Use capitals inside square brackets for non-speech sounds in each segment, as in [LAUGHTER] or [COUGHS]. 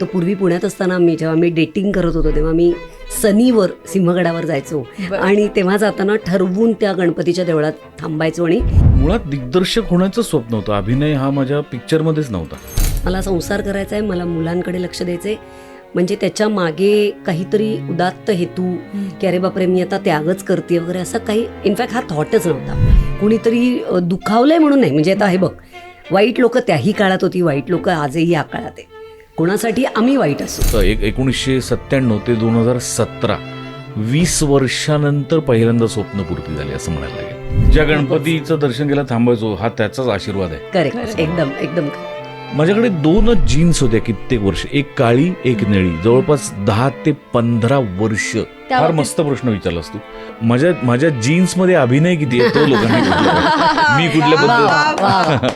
तर पूर्वी पुण्यात असताना मी जेव्हा मी डेटिंग करत होतो तेव्हा मी सनीवर सिंहगडावर जायचो. आणि तेव्हा जाताना ठरवून त्या गणपतीच्या देवळात थांबायचो आणि मुळात दिग्दर्शक होण्याचं स्वप्न होतं. अभिनय हा माझ्या पिक्चरमध्येच नव्हता. मला संसार करायचा आहे मला मुलांकडे लक्ष द्यायचंय. म्हणजे त्याच्यामागे काहीतरी उदात्त हेतू की अरे बापरे मी आता त्यागच करते वगैरे असं काही इनफॅक्ट हा थॉटच नव्हता. कुणीतरी दुखावलंय म्हणून नाही. म्हणजे आता हे बघ वाईट लोक त्याही काळात होती वाईट लोक आजही या काळात आहे कोणासाठी आम्ही वाईट असू? एक एकोणीसशे सत्त्याण्णव ते दोन हजार सतरा वीस वर्षानंतर पहिल्यांदा स्वप्नपूर्ती झाली असं म्हणायला लागेल. ज्या गणपतीचं दर्शन घ्यायला थांबायचो हा त्याचाच आशीर्वाद आहे. करेक्ट एकदम एकदम माझ्याकडे दोनच जीन्स होत्या कित्येक वर्ष एक काळी एक निळी. जवळपास दहा ते पंधरा वर्ष. फार मस्त प्रश्न विचारलास तू माझ्या माझ्या जीन्समध्ये अभिनय किती आहे तो लोकांनी [LAUGHS] कुठला मी कुठल्याबद्दल मी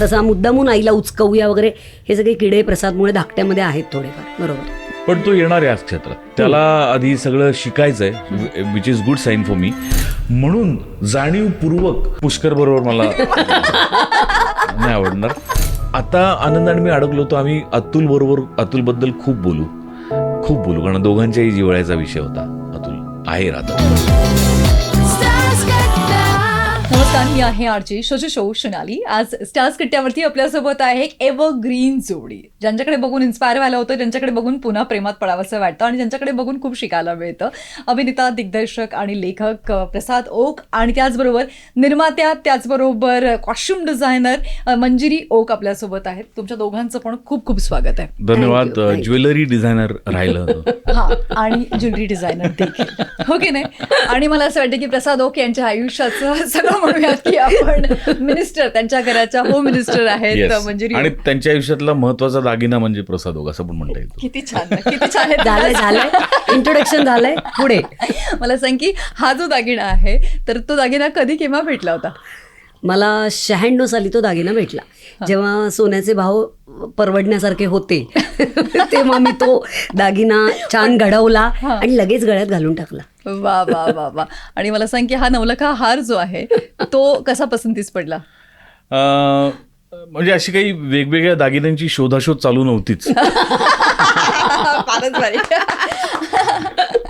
तसा मुद्दामून आईला उचकवूया वगैरे हे सगळे किडे प्रसादमुळे धाकट्यामध्ये आहेत थोडेफार. बरोबर. पण तो येणार आहे आज क्षेत्रात त्याला आधी सगळं शिकायचंय which is good sign for me म्हणून जाणीवपूर्वक पुष्कर बरोबर मला [LAUGHS] नाही आवडणार. आता आनंदाने मी अडकलो तो आम्ही अतुल बरोबर अतुलबद्दल खूप बोलू. खूप बोलू कारण दोघांच्याही जिव्हाळ्याचा विषय होता. अतुल आहे राहतो नमस्कार मी आहे आरची शोजू शो शोनाली आज स्टार्स कट्ट्यावरती आपल्यासोबत आहे एक एव्हर ग्रीन जोडी. ज्यांच्याकडे बघून इन्स्पायर व्हायला होतं ज्यांच्याकडे बघून पुन्हा प्रेमात पडावंसं वाटतं आणि ज्यांच्याकडे बघून खूप शिकायला मिळतं. अभिनेता दिग्दर्शक आणि लेखक प्रसाद ओक आणि त्याचबरोबर निर्मात्या त्याचबरोबर कॉस्ट्युम डिझायनर मंजिरी ओक आपल्यासोबत आहेत. तुमच्या दोघांचं पण खूप खूप स्वागत आहे. धन्यवाद. ज्वेलरी डिझायनर राहिलं. [LAUGHS] हा आणि ज्वेलरी डिझायनर हो की नाही? आणि मला असं वाटतं की प्रसाद ओक यांच्या आयुष्याचं सगळं म्हणूयात की आपण मिनिस्टर त्यांच्या घराच्या होम मिनिस्टर आहेत. मंजिरी आणि त्यांच्या आयुष्यातला महत्त्वाचा दागिना म्हणजे प्रसाद ओक असं पण म्हणता येतो किती छान किती छान आहे. झालंय झालंय. इंट्रोडक्शन झालंय. पुढे. [LAUGHS] मला सांग की हा जो दागिना आहे तर तो दागिना कधी केव्हा भेटला होता? मला शहाण्णव साली तो दागिना भेटला. जेव्हा सोन्याचे भाव परवडण्यासारखे होते [LAUGHS] तेव्हा मी तो दागिना छान घडवला. आणि लगेच गळ्यात घालून टाकला. वा वा वा वा. आणि मला सांग की हा नवलखा हार जो आहे तो कसा पसंतीस पडला? म्हणजे अशी काही वेगवेगळ्या दागिन्यांची शोधाशोध चालू नव्हतीच. [LAUGHS] फारच भारी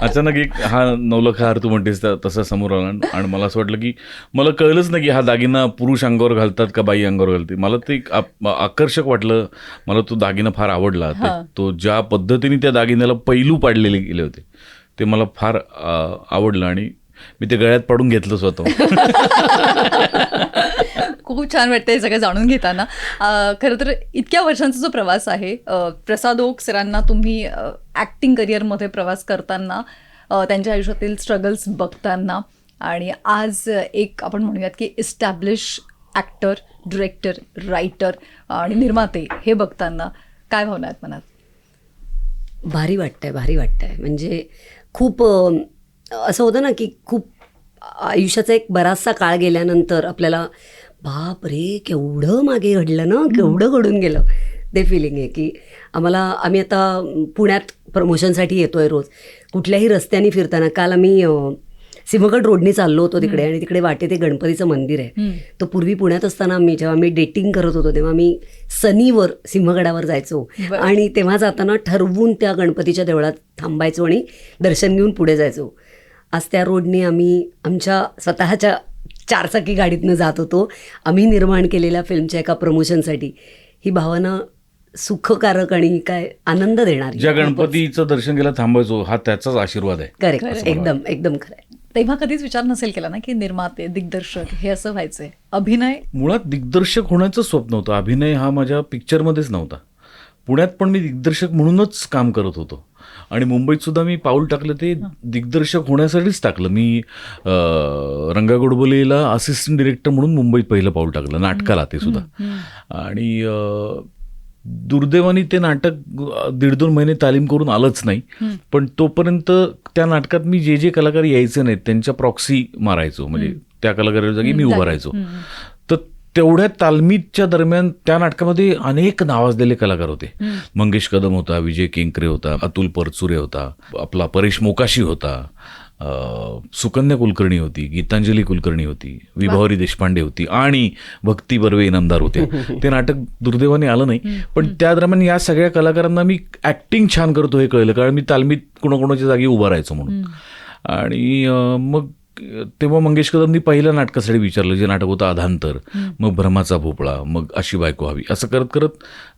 अचानक एक हा नवलखा हार तू म्हणतेस तसा समोर आला. आणि मला असं वाटलं की मला कळलंच नाही की हा दागिना पुरुष अंगावर घालतात का बाई अंगावर घालते. मला ते एक आकर्षक वाटलं. मला तो दागिना फार आवडला. ते- ज्या पद्धतीने त्या दागिन्याला पैलू पाडलेले गेले होते ते मला फार आवडलं. आणि मी ते गळ्यात पाडून घेतलं स्वतः. [LAUGHS] खूप छान वाटतं हे सगळं जाणून घेताना. खरं तर इतक्या वर्षांचा जो प्रवास आहे प्रसाद ओक सरांना तुम्ही ॲक्टिंग करिअरमध्ये प्रवास करताना त्यांच्या आयुष्यातील स्ट्रगल्स बघताना आणि आज एक आपण म्हणूयात की इस्टॅब्लिश ॲक्टर डिरेक्टर रायटर आणि निर्माते हे बघताना काय भावना आहेत मनात? भारी वाटतंय भारी वाटतंय. म्हणजे खूप असं होतं ना की खूप आयुष्याचा एक बराचसा काळ गेल्यानंतर आपल्याला बाप रे केवढं मागे घडलं ना? केवढं घडून गेलं? ते फिलिंग आहे की आम्हाला आम्ही आता पुण्यात प्रमोशनसाठी येतो आहे रोज. कुठल्याही रस्त्याने फिरताना काल आम्ही सिंहगड रोडनी चाललो होतो तिकडे आणि तिकडे वाटे ते गणपतीचं मंदिर आहे. तर पूर्वी पुण्यात असताना मी जेव्हा मी डेटिंग करत होतो तेव्हा मी सनीवर सिंहगडावर जायचो. आणि तेव्हा जाताना ठरवून त्या गणपतीच्या देवळात थांबायचो आणि दर्शन घेऊन पुढे जायचो. आज त्या रोडने आम्ही आमच्या स्वतःच्या चारचाकी गाडीतनं जात होतो. आम्ही निर्माण केलेल्या फिल्मच्या एका प्रमोशनसाठी. ही भावना सुखकारक आणि काय आनंद देणारी ज्या गणपतीचं दर्शन घ्यायला थांबायचो हा त्याचाच आशीर्वाद आहे. करेक्ट. एकदम एकदम खरं. तेव्हा कधीच विचार नसेल केला ना की निर्माते दिग्दर्शक हे असं व्हायचंय. अभिनय? मुळात दिग्दर्शक होण्याचं स्वप्न होतं. अभिनय हा माझ्या पिक्चरमध्येच नव्हता. पुण्यात पण मी दिग्दर्शक म्हणूनच काम करत होतो. आणि मुंबईत सुद्धा मी पाऊल टाकलं ते दिग्दर्शक होण्यासाठीच टाकलं. मी रंगा गोडबोलेला असिस्टंट डिरेक्टर म्हणून मुंबईत पहिलं पाऊल टाकलं नाटकाला ते सुद्धा. आणि दुर्दैवाने ते नाटक दीड दोन महिने तालीम करून आलंच नाही. पण तोपर्यंत त्या नाटकात मी जे जे कलाकार यायचे नाहीत त्यांच्या प्रॉक्सी मारायचो. म्हणजे त्या कलाकाराच्या जागी मी उभं राहायचो. तेवढ्या तालमीच्या दरम्यान त्या नाटकामध्ये अनेक नावाजलेले कलाकार होते. मंगेश कदम होता विजय केंकरे होता अतुल परचुरे होता आपला परेश मोकाशी होता सुकन्या कुलकर्णी होती गीतांजली कुलकर्णी होती विभावरी देशपांडे होती आणि भक्ती बर्वे इनामदार होत्या [LAUGHS] ते नाटक दुर्दैवाने आलं नाही. पण त्या दरम्यान या सगळ्या कलाकारांना मी ॲक्टिंग छान करतो हे कळलं. कारण मी तालमीत कोणाकोणाच्या जागी उभा राहायचो म्हणून. आणि मग तेव्हा मंगेश कदमनी पहिल्या नाटकासाठी विचारलं जे नाटक होतं अधांतर मग भ्रमाचा भोपळा मग अशी बायको हवी. असं करत करत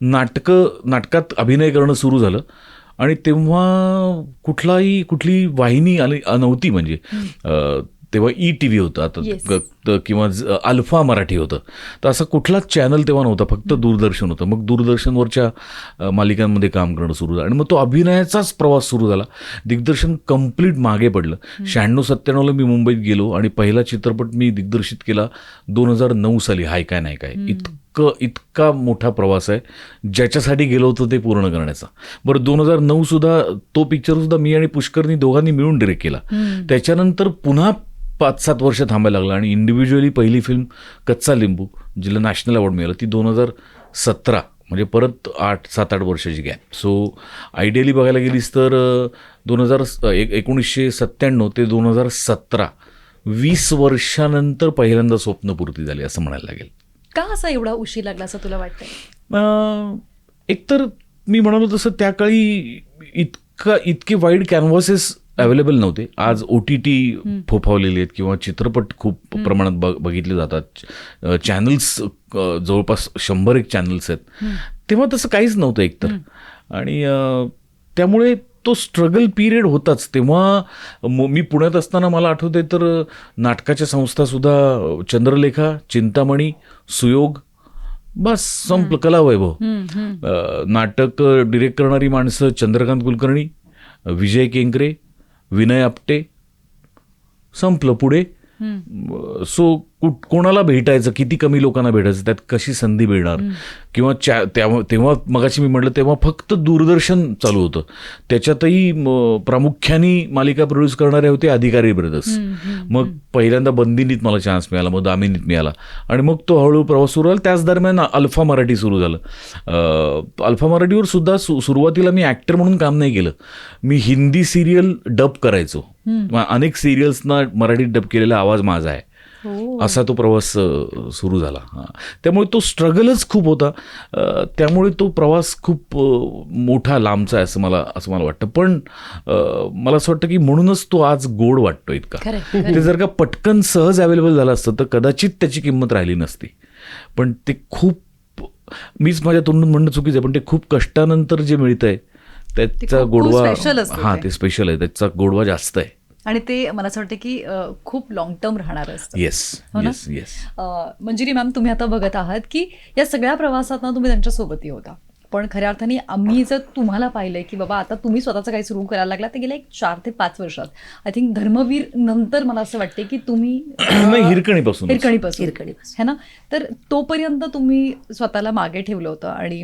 नाटकं नाटकात अभिनय करणं सुरू झालं. आणि तेव्हा कुठलाही कुठली वाहिनी आली नव्हती म्हणजे तेव्हा ई टी व्ही होतं. आता किंवा अल्फा मराठी होतं. तर असा कुठलाच चॅनल तेव्हा नव्हता. फक्त दूरदर्शन होतं. मग दूरदर्शनवरच्या मालिकांमध्ये काम करणं सुरू झालं. आणि मग तो अभिनयाचाच प्रवास सुरू झाला. दिग्दर्शन कंप्लीट मागे पडलं. शहाण्णव सत्त्याण्णवला मी मुंबईत गेलो आणि पहिला चित्रपट मी दिग्दर्शित केला दोन हजार नऊ साली. हाय काय नाही काय. इतकं इतका मोठा प्रवास आहे. ज्याच्यासाठी गेलो होतो ते पूर्ण करण्याचा. बरं दोन हजार नऊ सुद्धा तो पिक्चर सुद्धा मी आणि पुष्करनी दोघांनी मिळून डिरेक्ट केला. त्याच्यानंतर पुन्हा पाच सात वर्ष थांबायला लागलं. आणि इंडिव्हिज्युअली पहिली फिल्म कच्चा लिंबू जिला नॅशनल अवॉर्ड मिळाला ती दोन हजार सतरा म्हणजे परत आठ सात आठ वर्षाची गॅप सो आयडियली बघायला गेलीस तर दोन हजार एक एकोणीसशे सत्त्याण्णव ते दोन हजार सतरा वीस वर्षानंतर पहिल्यांदा स्वप्नपूर्ती झाली असं म्हणायला लागेल. का असा एवढा उशीर लागला असं तुला वाटतंय? अं, एकतर मी म्हणालो तसं त्या काळी इतका इतके वाईड कॅनव्हासेस अवेलेबल नव्हते. आज ओ टी टी फोफावलेले आहेत किंवा चित्रपट खूप प्रमाणात बघ बघितले जातात. चॅनल्स जवळपास शंभर एक चॅनल्स आहेत. तेव्हा तसं काहीच नव्हतं एकतर. आणि त्यामुळे तो स्ट्रगल पिरियड होताच. तेव्हा म- पुण्यात असताना मला आठवते तर नाटकाच्या संस्थासुद्धा चंद्रलेखा चिंतामणी सुयोग बस संपलं कलावैभव नाटक डिरेक्ट करणारी माणसं चंद्रकांत कुलकर्णी विजय केंकरे विनय आपटे संपलं पुढे. सो कुठ कोणाला भेटायचं किती कमी लोकांना भेटायचं त्यात कशी संधी मिळणार? किंवा च्या त्या- तेव्हा मगाशी मी म्हटलं तेव्हा फक्त दूरदर्शन चालू होतं. त्याच्यातही प्रामुख्याने मालिका प्रोड्यूस करणारे होते अधिकारी ब्रदर्स मग पहिल्यांदा बंदिनीत मला चान्स मिळाला मग दामिनीत मिळाला. आणि मग तो हळूहळू प्रवास सुरू झाला. त्याच दरम्यान अल्फा मराठी सुरू झालं. अल्फा मराठीवर सुद्धा सुरुवातीला मी ॲक्टर म्हणून काम नाही केलं. मी हिंदी सिरियल डब करायचो. अनेक सिरियल्सना मराठीत डब केलेला आवाज माझा आहे. असा तो प्रवास सुरू झाला. हां. त्यामुळे तो स्ट्रगलच खूप होता. त्यामुळे तो प्रवास खूप मोठा लांबचा आहे असं मला असं मला वाटतं. पण मला असं वाटतं की म्हणूनच तो आज गोड वाटतो इतका. ते जर का पटकन सहज अवेलेबल झालं असतं तर कदाचित त्याची किंमत राहिली नसती. पण ते खूप मीच माझ्या तोंडून म्हणणं चुकीचं आहे पण ते खूप कष्टानंतर जे मिळतंय त्याचा गोडवा हां. ते. स्पेशल आहे. त्याचा गोडवा जास्त आहे. आणि ते मला असं वाटतं की खूप लॉंग टर्म राहणार असतं. येस हो ना? Yes yes um, Manjiri ma'am तुम्ही आता बघत आहात की या सगळ्या प्रवासात ना तुम्ही त्यांच्यासोबतही होता. पण खऱ्या अर्थाने आम्ही जर तुम्हाला पाहिलंय की बाबा आता तुम्ही स्वतःचं काही सुरू करायला लागला ते गेल्या एक चार ते पाच वर्षात. आय थिंक धर्मवीर नंतर मला असं वाटते की तुम्ही [CLEARS THROAT] हिरकणीपासून हिरकणीपासून. हिरकणीपासून. है ना? तर तोपर्यंत तुम्ही स्वतःला मागे ठेवलं होतं आणि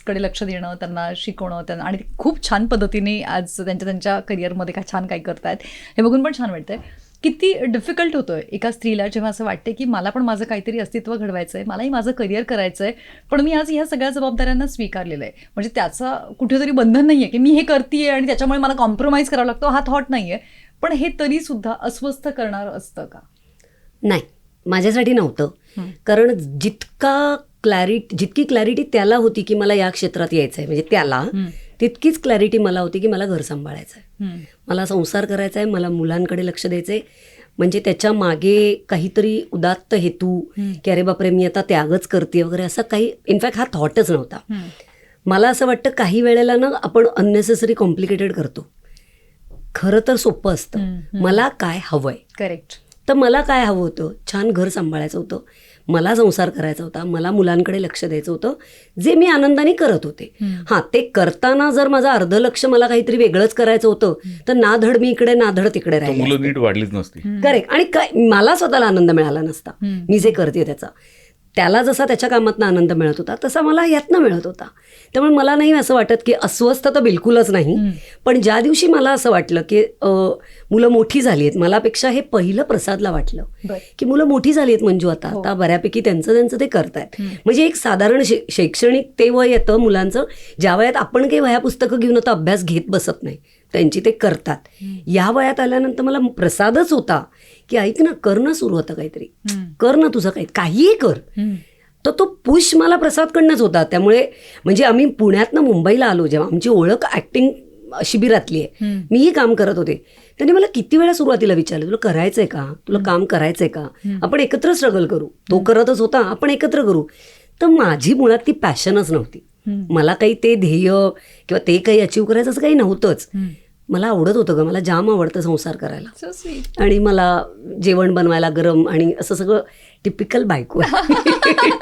मुलांकडे लक्ष देणं त्यांना शिकवणं त्यांना आणि खूप छान पद्धतीने आज त्यांच्या त्यांच्या करिअरमध्ये काय छान काय करतायत. हे बघून पण छान वाटतंय. किती डिफिकल्ट होतं एका स्त्रीला जेव्हा असं वाटते की मला पण माझं काहीतरी अस्तित्व घडवायचं आहे मलाही माझं करिअर करायचं आहे पण मी आज ह्या सगळ्या जबाबदाऱ्यांना स्वीकारलेलं आहे. म्हणजे त्याचा कुठेतरी बंधन नाही आहे की मी हे करते आणि त्याच्यामुळे मला कॉम्प्रोमाइज करावा लागतो हा थॉट नाही आहे पण हे तरी सुद्धा अस्वस्थ करणार असतं का? नाही. माझ्यासाठी नव्हतं. कारण जितका क्लॅरिटी जितकी क्लॅरिटी त्याला होती की मला या क्षेत्रात यायचं आहे म्हणजे त्याला तितकीच क्लॅरिटी मला होती की मला घर सांभाळायचं आहे मला संसार करायचा आहे मला मुलांकडे लक्ष द्यायचं आहे म्हणजे त्याच्यामागे काहीतरी उदात्त हेतू की अरे बापरे मी आता त्यागच करते वगैरे असं काही इनफॅक्ट हा थॉटच नव्हता. मला असं वाटतं काही वेळेला ना आपण अननेसेसरी कॉम्प्लिकेटेड करतो. खरं तर सोपं असतं. मला काय हवंय? करेक्ट तर मला काय हवं होतं? छान घर सांभाळायचं होतं. मला संसार करायचा होता मला मुलांकडे लक्ष द्यायचं होतं जे मी आनंदाने करत होते. हां ते करताना जर माझं अर्ध लक्ष मला काहीतरी वेगळंच करायचं होतं तर ना धड मी इकडे ना धड तिकडे राहिले मुलं नीट वाढलीच नसती. करेक्ट. आणि काय मला स्वतःला आनंद मिळाला नसता. मी जे करते त्याचा. त्याला जसा त्याच्या कामातनं आनंद मिळत होता तसा मला यातनं मिळत होता. त्यामुळे मला नाही असं वाटत की अस्वस्थ तर बिलकुलच नाही पण ज्या दिवशी मला असं वाटलं की मुलं मोठी झाली आहेत मलापेक्षा हे पहिलं प्रसादला वाटलं. की मुलं मोठी झाली आहेत मंजू आता आता बऱ्यापैकी त्यांचं त्यांचं ते करतायत. म्हणजे एक साधारण शैक्षणिक ते वय येतं मुलांचं ज्या वयात आपण काही वह्या पुस्तकं घेऊन आता अभ्यास घेत बसत नाही त्यांची ते करतात. या वयात आल्यानंतर मला प्रसादच होता की ऐक ना कर ना सुरू होतं काहीतरी. कर ना तुझं काही काहीही कर. तर तो पुश मला प्रसादकडनंच होता. त्यामुळे म्हणजे आम्ही पुण्यातनं मुंबईला आलो जेव्हा आमची ओळख ऍक्टिंग शिबिरातली आहे. मीही काम करत होते. त्यांनी मला किती वेळा सुरुवातीला विचारलं तुला करायचंय का? तुला काम करायचंय का? आपण एकत्र स्ट्रगल करू. तो करतच होता आपण एकत्र करू. तर माझी मुळात ती पॅशनच नव्हती. मला काही ते ध्येय किंवा ते काही अचीव करायचं असं काही नव्हतंच. मला आवडत होतं ग. मला जाम आवडतं संसार करायला. आणि मला जेवण बनवायला गरम आणि असं सगळं टिपिकल बायको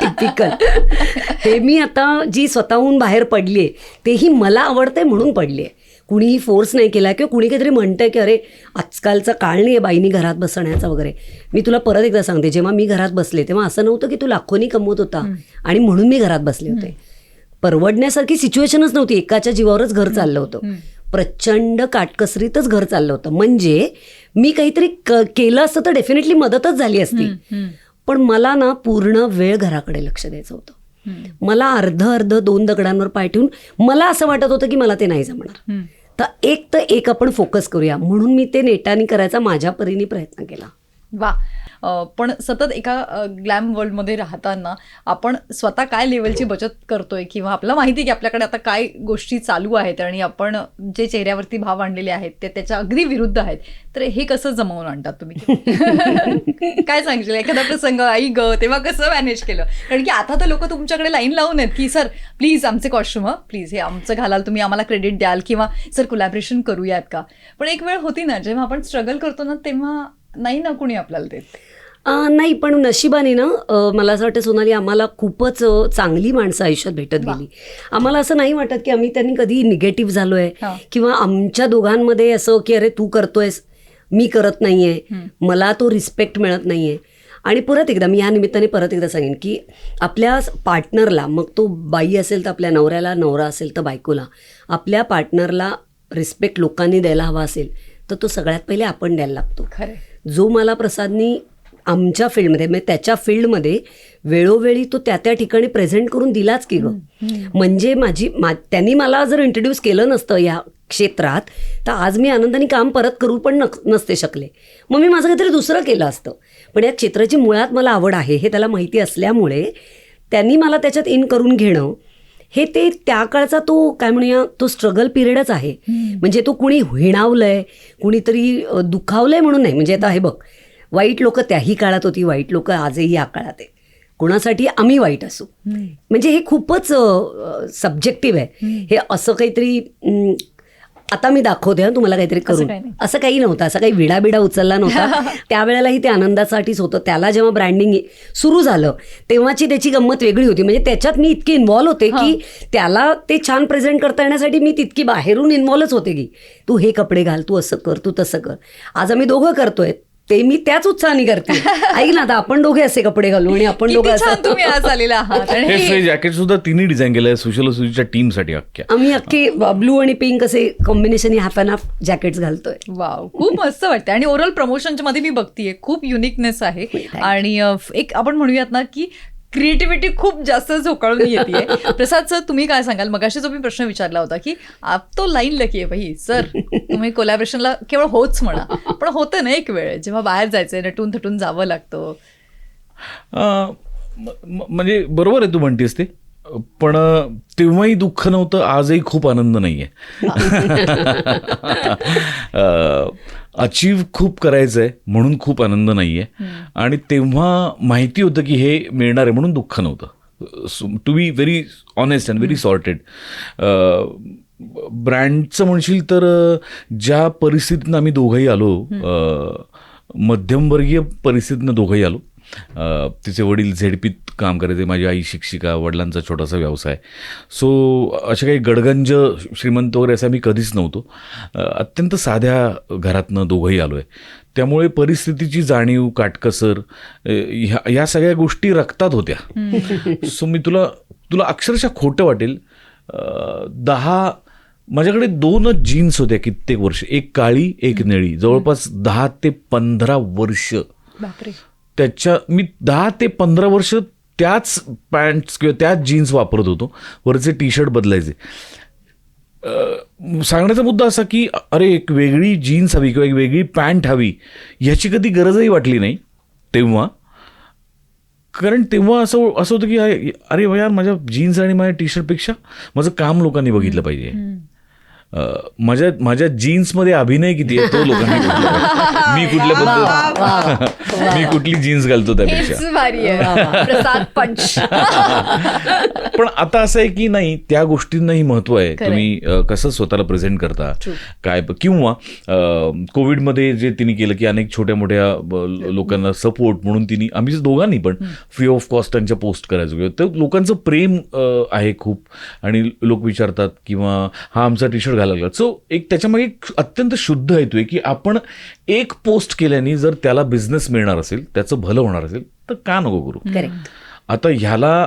टिपिकल [LAUGHS] हे मी आता जी स्वतःहून बाहेर पडली आहे तेही मला आवडतंय म्हणून पडली आहे कुणीही फोर्स नाही केला किंवा कुणी काहीतरी म्हणतंय की अरे आजकालचा काळ नाही आहे बाईनी घरात बसण्याचा वगैरे. मी तुला परत एकदा सांगते जेव्हा मी घरात बसले तेव्हा असं नव्हतं की तू लाखोनी कमवत होता आणि म्हणून मी घरात बसले होते. परवडण्यासारखी सिच्युएशनच नव्हती. एकाच्या जीवावरच घर चाललं होतं. प्रचंड काटकसरीतच घर चाललं होतं. म्हणजे मी काहीतरी केलं असतं तर डेफिनेटली मदतच झाली असती. पण मला ना पूर्ण वेळ घराकडे लक्ष द्यायचं होतं. मला अर्ध अर्ध दोन दगडांवर पाय ठेवून मला असं वाटत होतं की मला ते नाही जमणार. तर एक तर एक आपण फोकस करूया. म्हणून मी ते नेटाने करायचा माझ्या परीने प्रयत्न केला. वा. पण सतत एका ग्लॅम वर्ल्डमध्ये राहताना आपण स्वतः काय लेवलची बचत करतोय किंवा आपल्याला माहिती आहे की आपल्याकडे आता काय गोष्टी चालू आहेत आणि आपण जे चेहऱ्यावरती भाव आणलेले आहेत ते त्याच्या अगदी विरुद्ध आहेत तर हे कसं जमवून आणतात तुम्ही? [LAUGHS] काय सांगितलं एखादा प्रसंग आई ग तेव्हा कसं मॅनेज केलं? कारण की आता तर लोक तुमच्याकडे लाईन लावून आहेत की सर प्लीज आमचे कॉस्ट्युम प्लीज हे आमचं घालाल तुम्ही आम्हाला क्रेडिट द्याल किंवा सर कोलॅबरेशन करूयात का? पण एक वेळ होती ना जेव्हा आपण स्ट्रगल करतो ना तेव्हा नाही ना कुणी आपल्याला देत? नाही पण नशिबाने ना मला असं वाटतं सोनाली आम्हाला खूपच चांगली माणसं आयुष्यात भेटत गेली. आम्हाला असं नाही वाटत की आम्ही त्यांनी कधी निगेटिव्ह झालोय हा. किंवा आमच्या दोघांमध्ये असं की अरे तू करतोयस मी करत नाहीये मला तो रिस्पेक्ट मिळत नाहीये. आणि परत एकदा मी या निमित्ताने परत एकदा सांगेन की आपल्या पार्टनरला मग तो बाई असेल तर आपल्या नवऱ्याला नवरा असेल तर बायकोला आपल्या पार्टनरला रिस्पेक्ट लोकांनी द्यायला हवा असेल तर तो सगळ्यात पहिले आपण द्यायला लागतो. खरं जो मला प्रसादनी आमच्या फील्डमध्ये म्हणजे त्याच्या फील्डमध्ये वेळोवेळी तो त्या त्या ठिकाणी प्रेझेंट करून दिलाच की ग. म्हणजे माझी मा त्यांनी मला जर इंट्रोड्यूस केलं नसतं या क्षेत्रात तर आज मी आनंदाने काम परत करू पण नक नसते शकले. मग मी माझं काहीतरी दुसरं केलं असतं. पण या क्षेत्राची मुळात मला आवड आहे हे त्याला माहिती असल्यामुळे त्यांनी मला त्याच्यात इन करून घेणं हे ते त्या काळचा तो काय म्हणूया तो स्ट्रगल पिरियडच आहे. म्हणजे तो कुणी हिणावलंय कुणीतरी दुखावलंय म्हणून नाही. म्हणजे आता हे बघ वाईट लोक त्याही काळात होती वाईट लोक आजही या काळात आहे कोणासाठी? आम्ही वाईट असू. म्हणजे हे खूपच सब्जेक्टिव्ह आहे. हे असं काहीतरी आता मी दाखवते हं तुम्हाला काहीतरी करून. काही नाही. असं काही नव्हतं असं काही विडाबिडा उचलला नव्हता. [LAUGHS] त्यावेळेलाही ते आनंदासाठीच होतं. त्याला जेव्हा ब्रँडिंग सुरू झालं तेव्हाची त्याची गंमत वेगळी होती. म्हणजे त्याच्यात मी इतकी इन्व्हॉल्व होते की त्याला ते छान प्रेझेंट करता येण्यासाठी मी तितकी बाहेरून इन्व्हॉल्वच होते की तू हे कपडे घाल तू असं कर तू तसं कर. आज आम्ही दोघं करतोय. ते मी त्याच उत्साहाने करते. [LAUGHS] ऐक ना आता आपण दोघे असे कपडे घालू आणि आपण दोघं तुम्ही आज आलेला आहात. [LAUGHS] आणि हे हे- हे जॅकेट सुद्धा तिन्ही डिझाईन केलं आहे. सुशल सुजीच्या टीमसाठी अख्ख्या. आम्ही अख्खे ब्लू आणि पिंक असे combination half and half jackets घालतोय. वाव खूप मस्त वाटतं आणि ओव्हरऑल प्रमोशनच्या मध्ये मी बघतीये खूप युनिकनेस आहे. आणि अ, एक आपण म्हणूयात ना की क्रिएटिव्हिटी खूप जास्त झोकाळून येते प्रसाद सर तुम्ही काय सांगाल? मगाशी जो मी प्रश्न विचारला होता की आप तो लाईन लकी आहे भाई सर तुम्ही कोलॅबरेशनला केवळ होच म्हणा. पण होतं ना एक वेळ जेव्हा बाहेर जायचंय नटून थटून जावं लागतं. म्हणजे बरोबर आहे तू म्हणतेस ते. पण तेव्हाही दुःख नव्हतं आजही खूप आनंद नाहीये. [LAUGHS] अचीव खूप करायचं आहे म्हणून खूप आनंद नाहीये. आणि तेव्हा माहिती होतं की हे मिळणार आहे म्हणून दुःख नव्हतं. To be very honest and very sorted ब्रँडचं म्हणशील तर ज्या परिस्थितीनं आम्ही दोघंही आलो मध्यमवर्गीय परिस्थितीनं दोघंही आलो तिचे वडील झेडपीत काम करायचे माझी आई शिक्षिका वडिलांचा छोटासा व्यवसाय. सो अशा काही गडगंज श्रीमंत वगैरे असं आम्ही कधीच नव्हतो. अत्यंत साध्या घरातनं दोघंही आलो आहे त्यामुळे परिस्थितीची जाणीव काटकसर ह्या ह्या सगळ्या गोष्टी रक्तात होत्या. सो मी तुला तुला अक्षरशः खोटं वाटेल. दहा माझ्याकडे दोनच जीन्स होत्या कित्येक वर्ष. एक काळी एक निळी. जवळपास दहा ते पंधरा वर्ष. त्याच्या मी दहा ते पंधरा वर्ष त्याच पॅन्ट्स किंवा त्याच जीन्स वापरत होतो. वरचे टी शर्ट बदलायचे सांगण्याचा मुद्दा असा की अरे एक वेगळी जीन्स हवी किंवा एक वेगळी पॅन्ट हवी ह्याची कधी गरजही वाटली नाही तेव्हा. कारण तेव्हा असं असं होतं की अरे यार माझ्या जीन्स आणि माझ्या टी शर्टपेक्षा माझं काम लोकांनी बघितलं पाहिजे. माझ्या माझ्या जीन्समध्ये अभिनय किती आहे तो लोकांनी. [LAUGHS] मी कुठल्या पद्धत [LAUGHS] मी कुठली जीन्स घालतो त्यापेक्षा. [LAUGHS] पण आता असं आहे की नाही त्या गोष्टींनाही महत्त्व आहे. तुम्ही कसं स्वतःला प्रेझेंट करता. काय किंवा कोविडमध्ये जे तिने केलं की अनेक छोट्या मोठ्या लोकांना सपोर्ट म्हणून तिने आम्ही दोघांनी पण फ्री ऑफ कॉस्ट त्यांच्या पोस्ट करायचो. किंवा तर लोकांचं प्रेम आहे खूप. आणि लोक विचारतात किंवा हा आमचा टी शर्ट घालायला लागला सो एक त्याच्यामागे एक अत्यंत शुद्ध हेतू आहे की आपण एक पोस्ट केल्याने जर त्याला बिझनेस मिळणार असेल त्याचं भलं होणार असेल तर का नको करू? आता ह्याला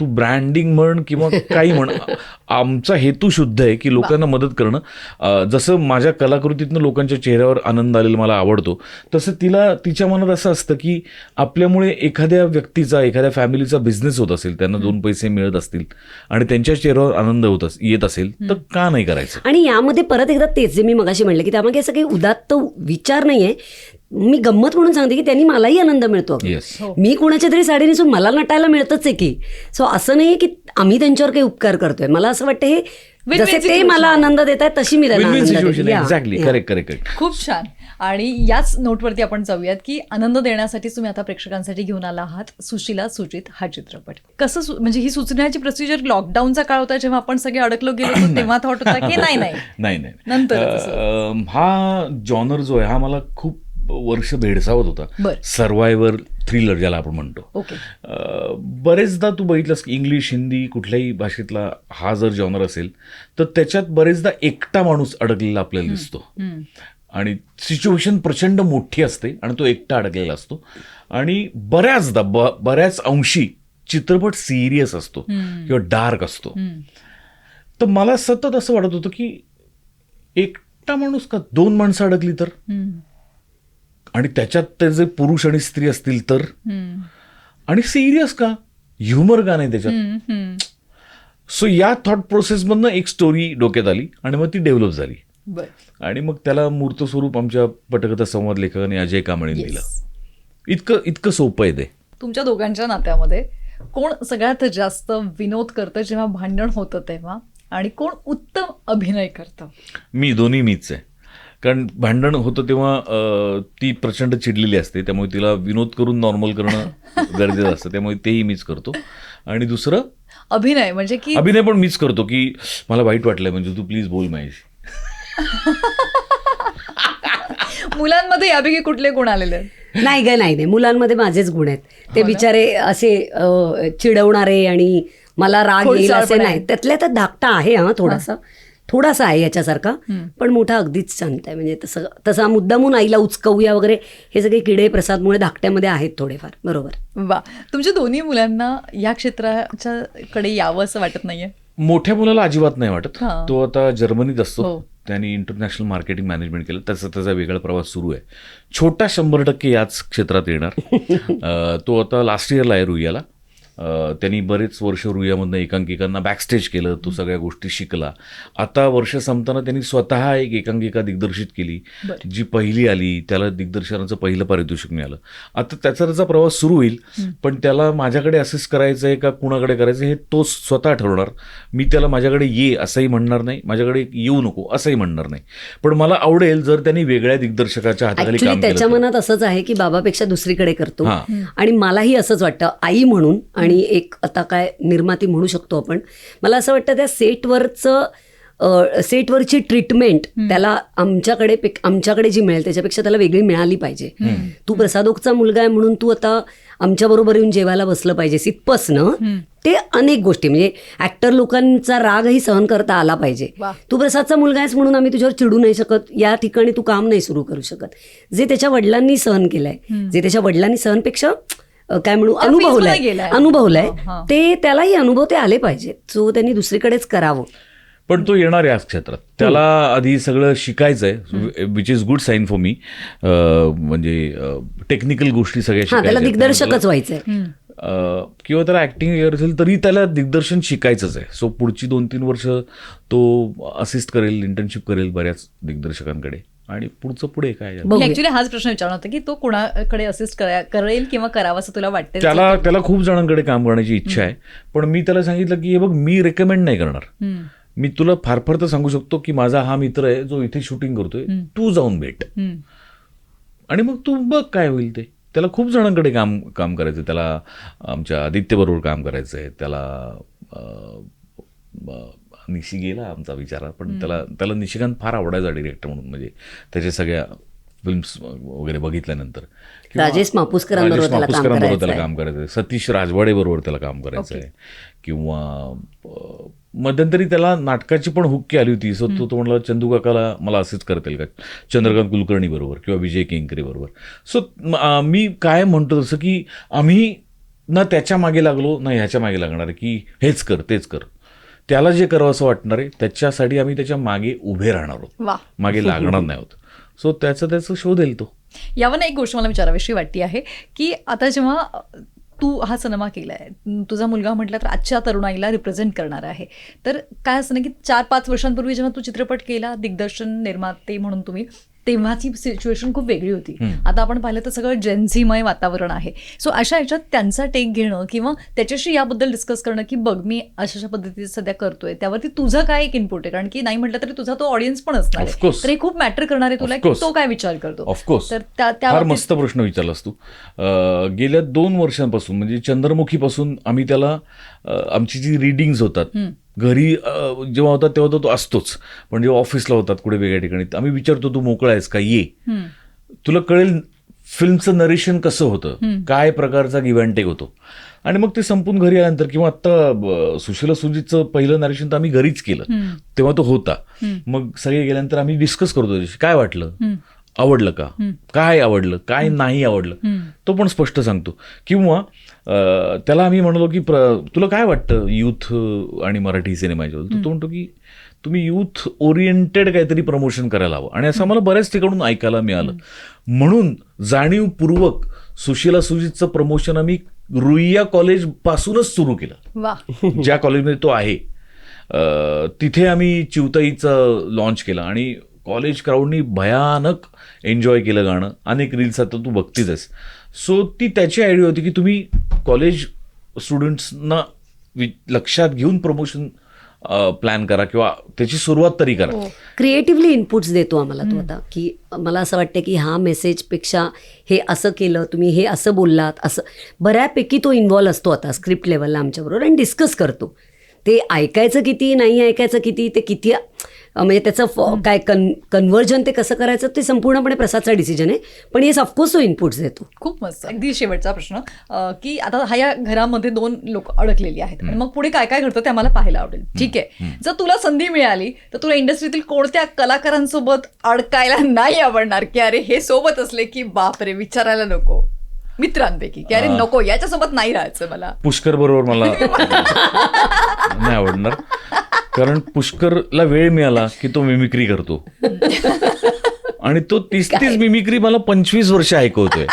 तू ब्रँडिंग म्हण किंवा काही म्हण. [LAUGHS] आमचा हेतू शुद्ध आहे की लोकांना मदत करणं. जसं माझ्या कलाकृतीतनं लोकांच्या चेहऱ्यावर आनंद आलेला मला आवडतो तसं तिला तिच्या मनात असं असतं की आपल्यामुळे एखाद्या व्यक्तीचा एखाद्या फॅमिलीचा बिझनेस होत असेल त्यांना दोन पैसे मिळत असतील आणि त्यांच्या चेहऱ्यावर आनंद होत येत असेल तर का नाही करायचं? आणि यामध्ये परत एकदा तेच जे मी मगाशी म्हणलं की त्यामागे असं काही उदात्त विचार नाहीये. मी गंमत म्हणून सांगते की त्यांनी मलाही आनंद मिळतो. येस मी कोणाच्या तरी साडी नेसून मला नटायला मिळतच आहे की. सो असं नाहीये की आम्ही त्यांच्यावर काही उपकार करतोय. मला असं वाटतं हे जसे ते मला. आनंद देत आहेत तशी मी त्यांना खूप छान. आणि याच नोटवरती आपण जाऊयात की आनंद देण्यासाठी तुम्ही आता प्रेक्षकांसाठी घेऊन आला आहात सुशीला सुचित हा चित्रपट. कसं म्हणजे ही सुचण्याची प्रोसिजर लॉकडाऊनचा काळ होता जेव्हा आपण सगळे अडकलो गेलो होतो [COUGHS] तेव्हा थॉट होता की नाही नाही. [LAUGHS] नाही नाही. अं, हा जॉनर जो आहे हा मला खूप वर्ष भेडसावत होता. सर्वायवर थ्रिलर ज्याला आपण म्हणतो. बरेचदा तू बघितलंस की इंग्लिश हिंदी कुठल्याही भाषेतला हा जर जॉनर असेल तर त्याच्यात बरेचदा एकटा माणूस अडकलेला आपल्याला दिसतो. आणि सिच्युएशन प्रचंड मोठी असते आणि तो एकटा अडकलेला असतो. आणि बऱ्याचदा ब बऱ्याच अंशी चित्रपट सिरियस असतो किंवा डार्क असतो. तर मला सतत असं वाटत होतं की एकटा माणूस का दोन माणसं अडकली तर? आणि त्याच्यात ते जे पुरुष आणि स्त्री असतील तर? आणि सिरियस का? ह्युमर का नाही त्याच्यात? सो या थॉट प्रोसेसमधनं एक स्टोरी डोक्यात आली आणि मग ती डेव्हलप झाली. आणि मग त्याला मूर्त स्वरूप आमच्या पटकथा संवाद लेखकाने अजय कांबळेने दिलं. इतकं इतकं सोपं आहे ते. तुमच्या दोघांच्या नात्यामध्ये कोण सगळ्यात जास्त विनोद करतं जेव्हा भांडण होतं तेव्हा? आणि कोण उत्तम अभिनय करतं? मी दोन्ही मीच आहे. कारण भांडण होतं तेव्हा ती प्रचंड चिडलेली असते. त्यामुळे तिला विनोद करून नॉर्मल करणं [LAUGHS] गरजेचं असतं. त्यामुळे तेही मीच करतो. आणि दुसरं? अभिनय म्हणजे की अभिनय पण मीच करतो की मला वाईट वाटलंय म्हणजे तू प्लीज बोल माझ्याशी [LAUGHS] मुलांमध्ये यापैकी कुठले गुण आलेले? नाही ग नाही नाही. मुलांमध्ये माझेच गुण आहेत. ते बिचारे असे चिडवणारे आणि मला राग येईल असे नाही. त्यातल्या तर धाकटा आहे हा थोडासा. थोडासा आहे याच्यासारखा पण मोठा अगदीच शांत आहे. म्हणजे तसं तसा मुद्दामून आईला उचकवूया वगैरे हे सगळे किडे प्रसादमुळे धाकट्यामध्ये आहेत थोडेफार. बरोबर. वा. तुमच्या दोन्ही मुलांना या क्षेत्राच्या कडे यावं असं वाटत नाहीये? मोठ्या मुलाला अजिबात नाही वाटत. तो आता जर्मनीत असतो. हो. त्यांनी इंटरनॅशनल मार्केटिंग मॅनेजमेंट केलं. त्याचा त्याचा वेगळा प्रवास सुरू आहे. छोटा शंभर टक्के याच क्षेत्रात येणार. [LAUGHS] तो आता लास्ट इयरला आहे रुईयाला. त्यांनी बरेच वर्ष रुईयामधनं एकांकिकांना बॅकस्टेज केलं तो सगळ्या गोष्टी शिकला आता वर्ष संपताना त्यांनी स्वतः एक एकांकिका दिग्दर्शित केली. जी पहिली आली त्याला दिग्दर्शनाचं पहिलं पारितोषिक मिळालं आता त्याचा त्याचा प्रवास सुरू होईल पण त्याला माझ्याकडे असेच करायचं आहे का कुणाकडे करायचं हे तो स्वतः ठरवणार मी त्याला माझ्याकडे ये असंही म्हणणार नाही माझ्याकडे येऊ नको असंही म्हणणार नाही पण मला आवडेल जर त्यांनी वेगळ्या दिग्दर्शकाच्या हाताखाली काम त्याच्या. मनात असंच आहे की बाबापेक्षा दुसरीकडे करतो. आणि मलाही असंच वाटतं आई म्हणून आणि एक आता काय निर्माती म्हणू शकतो आपण. मला असं वाटतं त्या सेटवरचं सेटवरची ट्रीटमेंट त्याला आमच्याकडे आमच्याकडे जी मिळेल त्याच्यापेक्षा त्याला वेगळी मिळाली पाहिजे. तू प्रसादोकचा मुलगा आहे म्हणून तू आता आमच्याबरोबर येऊन जेवायला बसलं पाहिजे. इथपासनं ते अनेक गोष्टी म्हणजे ऍक्टर लोकांचा रागही सहन करता आला पाहिजे. तू प्रसादचा मुलगा आहेस म्हणून आम्ही तुझ्यावर चिडू नाही शकत. या ठिकाणी तू काम नाही सुरू करू शकत. जे त्याच्या वडिलांनी सहन केलंय जे त्याच्या वडिलांनी सहनपेक्षा काय म्हणू अनुभवलंय. अनुभवलंय. हा, हा. ते त्यालाही अनुभव ते आले पाहिजेत सो त्यांनी दुसरीकडेच करावं. पण तो येणार याच क्षेत्रात. त्याला आधी सगळं शिकायचं आहे which is good sign for me म्हणजे टेक्निकल गोष्टी सगळ्या हा त्याला. दिग्दर्शकच व्हायचंय. किंवा त्याला ऍक्टिंग वगैरे असेल तरी त्याला दिग्दर्शन शिकायचंच आहे. सो पुढची दोन तीन वर्ष तो असिस्ट करेल इंटर्नशिप करेल बऱ्याच दिग्दर्शकांकडे. आणि पुढचं पुढे काय. ऍक्च्युली हाच प्रश्न विचारणार होता की तो कोणाकडे असिस्ट करेल किंवा करावा असं तुला वाटतं त्याला त्याला खूप जणांकडे काम करण्याची इच्छा आहे. पण मी त्याला सांगितलं की हे बघ मी रेकमेंड नाही करणार. मी तुला फार फार तर सांगू शकतो की माझा हा मित्र आहे जो इथे शूटिंग करतोय. तू जाऊन भेट. आणि मग तू बघ काय होईल ते. त्याला खूप जणांकडे काम काम करायचं. त्याला आमच्या आदित्यबरोबर काम करायचं आहे त्याला निशी गेला आमचा विचार पण त्याला त्याला निशिकांत फार आवडायचा डिरेक्टर म्हणून. म्हणजे त्याच्या सगळ्या फिल्म्स वगैरे बघितल्यानंतर. राजेश मापुसकरांबरोबर राजेश त्याला काम मापुसकरांबरोबर करायचं त्याला आहे. काम करायचं आहे सतीश राजवाडे बरोबर त्याला काम करायचं आहे किंवा मध्यंतरी त्याला नाटकाची पण हुक्की आली होती. सो तो तो म्हणला चंदू काकाला मला असेच करतील का? चंद्रकांत कुलकर्णी बरोबर किंवा विजय केंकरे बरोबर सो मी काय म्हणतो तसं की आम्ही ना त्याच्यामागे लागलो ना ह्याच्या मागे लागणार की हेच कर तेच कर. त्याला जे करावं असं वाटणार आहे त्याच्यासाठी आम्ही त्याच्यामागे उभे राहणार आहोत. मागे लागणार नाही आहोत. सो त्याचं त्याचं शोधेल तो. यावरून एक गोष्ट मला विचारावीशी वाटते आहे की आता जेव्हा तू हा सिनेमा केलाय म, तुझा मुलगा म्हटलं तर आजच्या तरुणाईला रिप्रेझेंट करणार आहे. तर काय असं ना की चार पाच वर्षांपूर्वी जेव्हा तू चित्रपट केला दिग्दर्शन निर्माते म्हणून तुम्ही तेव्हाची सिच्युएशन खूप वेगळी होती. आता आपण पाहिलं तर सगळं जेन्झीमय वातावरण आहे. सो अशा ह्याच्यात त्यांचा टेक घेणं किंवा त्याच्याशी याबद्दल डिस्कस करणं की बघ मी अशा अशा पद्धतीने सध्या करतोय त्यावरती तुझं काय एक इनपुट आहे? कारण की नाही म्हटलं तरी तुझा तो ऑडियन्स पण असणार. तर हे खूप मॅटर करणार आहे तुला की. तो काय विचार करतो. ऑफकोर्स तर मस्त प्रश्न विचारलास तू. गेल्या दोन वर्षांपासून म्हणजे चंद्रमुखीपासून आम्ही त्याला आमची जी रिडिंग्स होतात घरी जेव्हा होतात तेव्हा तर तो असतोच. पण जेव्हा ऑफिसला होतात कुठे वेगळ्या ठिकाणी आम्ही विचारतो तू मोकळा आहेस का? ये. तुला कळेल फिल्मचं नरेशन कसं होतं काय प्रकारचा गिव्ह अँड टेक होतो. आणि मग ते संपून घरी आल्यानंतर किंवा आत्ता सुशीला सुजितचं पहिलं नरेशन तर आम्ही घरीच केलं. तेव्हा तो होता. मग सगळे गेल्यानंतर आम्ही डिस्कस करतो. काय वाटलं? आवडलं का? काय आवडलं? काय नाही आवडलं? तो पण स्पष्ट सांगतो. किंवा त्याला आम्ही म्हणलो की प्र- तुला काय वाटतं युथ आणि मराठी सिनेमाच्या तो म्हणतो की तुम्ही युथ ओरिएंटेड काहीतरी प्रमोशन करायला हवं. आणि असं मला बऱ्याच ठिकाणून ऐकायला मिळालं. म्हणून जाणीवपूर्वक सुशीला सुजितचं प्रमोशन आम्ही रुईया कॉलेज पासूनच सुरू केलं. ज्या कॉलेजमध्ये तो आहे. तिथे आम्ही चिवताईचं लॉन्च केलं आणि कॉलेज क्राऊडनी भयानक एन्जॉय केलं गाणं. अनेक रील्स आता तू बघतीच आहेस सो ती त्याची आयडिया होती की तुम्ही कॉलेज स्टुडंट्सना वि- लक्षात घेऊन प्रमोशन प्लॅन करा किंवा त्याची सुरुवात तरी करा. क्रिएटिव्हली इनपुट्स देतो आम्हाला तो आता. की मला असं वाटतं की हा मेसेजपेक्षा हे असं केलं तुम्ही हे असं बोललात असं बऱ्यापैकी तो इन्व्हॉल्व असतो आता स्क्रिप्ट लेवलला आमच्याबरोबर आणि डिस्कस करतो. ते ऐकायचं किती नाही ऐकायचं किती ते किती म्हणजे त्याचं फ- काय कन कन्व्हर्जन ते कसं करायचं ते संपूर्णपणे प्रसादचा डिसिजन आहे. पण येस ऑफकोर्स तो इनपुट्स देतो. खूप मस्त. अगदी शेवटचा प्रश्न. की आता हा या घरामध्ये दोन लोक अडकलेली आहेत. आणि मग पुढे काय काय घडतं ते आम्हाला पाहायला आवडेल. ठीक आहे. जर तुला संधी मिळाली तर तुला इंडस्ट्रीतील कोणत्या कलाकारांसोबत अडकायला नाही आवडणार? की अरे हे सोबत असले की बापरे विचारायला नको. मित्रांपैकी की अरे नको याच्यासोबत नाही राहायचं मला. पुष्कर बरोबर मला नाही आवडणार. कारण पुष्करला वेळ मिळाला की तो मिमिक्री करतो. [LAUGHS] आणि तो तीस तीस मिमिक्री मला पंचवीस वर्ष ऐकवतोय.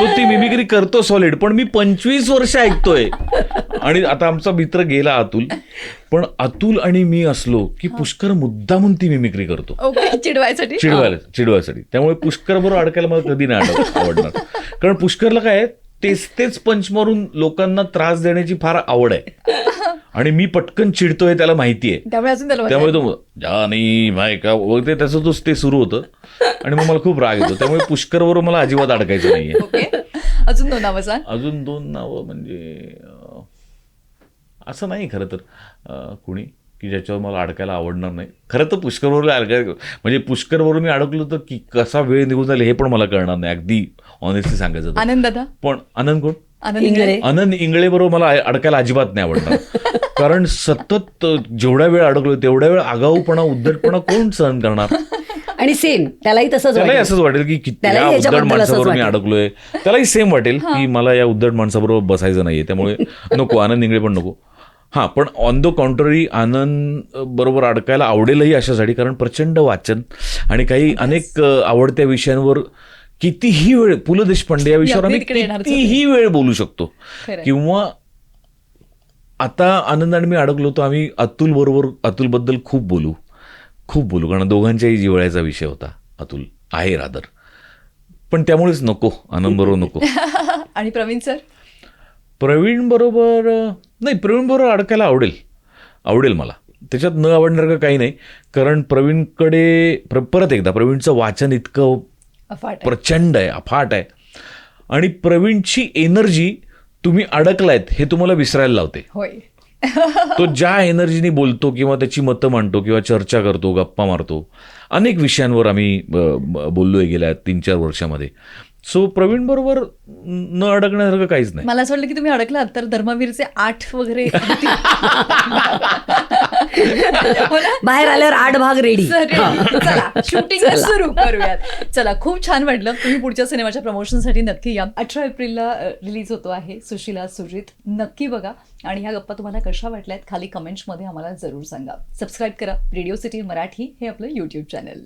तो ती मिमिक्री करतो सॉलिड पण मी पंचवीस वर्ष ऐकतोय. आणि आता आमचा मित्र गेला अतुल. पण अतुल आणि मी असलो की पुष्कर मुद्दामून ती मिमिक्री करतो. ओके चिडवायसाठी? चिडवायला चिडवायसाठी. त्यामुळे पुष्कर बरोबर अडकायला मला कधी नाही आठव- आवडणार. कारण पुष्करला काय आहे, तेच तेच पंच मारून लोकांना त्रास देण्याची फार आवड आहे. आणि मी पटकन चिडतोय त्याला माहिती आहे त्यामुळे तो जानी माय का वगैरे त्याचं तो ते सुरू होतं. आणि मग मला खूप राग येतो. त्यामुळे पुष्कर बरोबर मला अजिबात अडकायचं नाहीये. [LAUGHS] अजून दोन नावं सांग. अजून दोन नावं म्हणजे असं नाही खरं तर कुणी की ज्याच्यावर मला अडकायला आवडणार नाही. खरं तर पुष्करवरून अडकाय म्हणजे पुष्करवरून मी अडकलो तर की कसा वेळ निघून जाईल हे पण मला कळणार नाही. अगदी ऑनेस्टली सांगायचं. आनंद दादा? पण आनंद कोण? आनंद. इंगळे. आनंद इंगळे बरोबर मला अडकायला अजिबात नाही आवडणार. [LAUGHS] कारण सतत जेवढ्या वेळ अडकलो तेवढ्या वेळ आगाऊपणा उद्धटपणा कोण सहन करणार आणि सेम त्यालाही तसंच त्यालाही. असंच वाटेल की किती त्यालाही या उद्धट याच्याबद्दल माणसाबरोबर मी. अडकलोय त्यालाही सेम वाटेल की मला या उद्धट माणसाबरोबर बसायचं नाहीये त्यामुळे नको आनंद इंगळे पण नको हां पण ऑन द कॉन्ट्ररी आनंद बरोबर अडकायला आवडेलही अशासाठी कारण प्रचंड वाचन आणि काही अनेक अ, आवडत्या विषयांवर कितीही वेळ पु ल देशपांडे या विषयावर आम्ही तिकडे येणारच होते. कितीही वेळ बोलू शकतो खरंय. किंवा आता आनंद आणि मी अडकलो तर आम्ही अतुल बरोबर अतुलबद्दल खूप बोलू. खूप बोलू. कारण दोघांच्याही जिवळ्याचा विषय होता. अतुल आहे रादर. पण त्यामुळेच नको. आनंद बरोबर नको. [LAUGHS] आणि प्रवीण सर? प्रवीण बरोबर नाही प्रवीण बरोबर अडकायला आवडेल. आवडेल मला. त्याच्यात न आवडणारं काही नाही. कारण प्रवीणकडे प्र परत एकदा प्रवीणचं वाचन इतकं. प्रचंड आहे अफाट आहे. आणि प्रवीणची एनर्जी तुम्ही अडकलायत हे तुम्हाला विसरायला लावते. होय. [LAUGHS] तो ज्या एनर्जीने बोलतो किंवा त्याची मतं मांडतो किंवा चर्चा करतो गप्पा मारतो अनेक विषयांवर आम्ही बोललोय गेल्या तीन चार वर्षामध्ये. सो प्रवीण बरोबर न अडकण्यासारखं काहीच नाही. मला असं वाटलं की तुम्ही अडकलात तर धर्मवीरचे आठ वगैरे? [LAUGHS] बाहेर आल्यावर आठ भाग रेडी चला शूटिंग सुरू करूयात. चला खूप छान वाटलं. तुम्ही पुढच्या सिनेमाच्या प्रमोशनसाठी नक्की या. अठरा एप्रिलला रिलीज होतो आहे सुशीला सुजित. नक्की बघा. आणि ह्या गप्पा तुम्हाला कशा वाटल्यात खाली कमेंट्समध्ये आम्हाला जरूर सांगा. सबस्क्राईब करा. रेडिओ सिटी मराठी हे आपलं युट्यूब चॅनल